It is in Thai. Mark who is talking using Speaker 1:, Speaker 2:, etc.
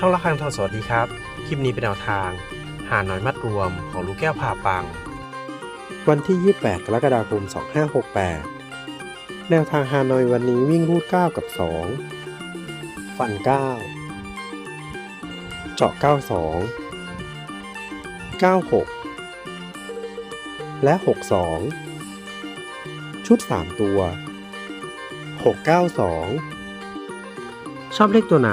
Speaker 1: ช่องละครังทองสวัสดีครับ คลิปนี้เป็นแนวทาง หาหน้อยมัดรวมของลูกแก้วผ่าปัง วันที่ 28 กรกฎาคม 2568 แนวทางฮาหนอยวันนี้วิ่งรูด 9 กับ 2 ฟัน 9 เจาะ 92 96 และ 62 ชุด 3 ตัว 692 ชอบเลขตัวไหน